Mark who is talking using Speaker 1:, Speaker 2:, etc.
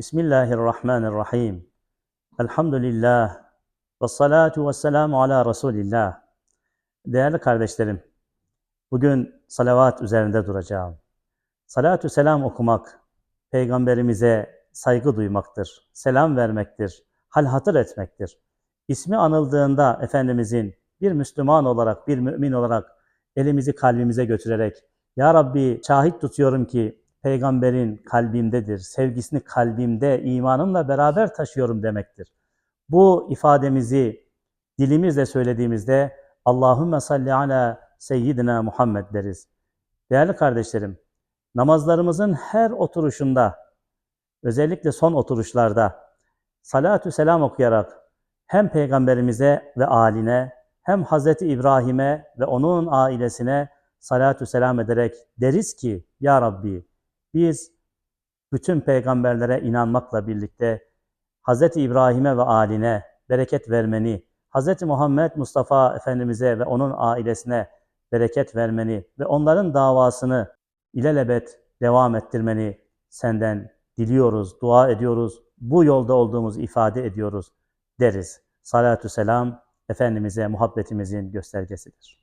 Speaker 1: Bismillahirrahmanirrahim. Elhamdülillah. Ve salatu ve selamu ala Resulillah. Değerli kardeşlerim, bugün salavat üzerinde duracağım. Salatü selam okumak, peygamberimize saygı duymaktır, selam vermektir, hal hatır etmektir. İsmi anıldığında Efendimizin bir Müslüman olarak, bir mümin olarak elimizi kalbimize götürerek Ya Rabbi şahit tutuyorum ki peygamberin kalbimdedir, sevgisini kalbimde, imanımla beraber taşıyorum demektir. Bu ifademizi dilimizle söylediğimizde Allahümme salli ala seyyidina Muhammed deriz. Değerli kardeşlerim, namazlarımızın her oturuşunda, özellikle son oturuşlarda salatü selam okuyarak hem peygamberimize ve aline hem Hazreti İbrahim'e ve onun ailesine salatü selam ederek deriz ki Ya Rabbi biz bütün peygamberlere inanmakla birlikte Hazreti İbrahim'e ve aline bereket vermeni, Hazreti Muhammed Mustafa Efendimiz'e ve onun ailesine bereket vermeni ve onların davasını ilelebet devam ettirmeni senden diliyoruz, dua ediyoruz, bu yolda olduğumuzu ifade ediyoruz deriz. Salatü selam Efendimiz'e muhabbetimizin göstergesidir.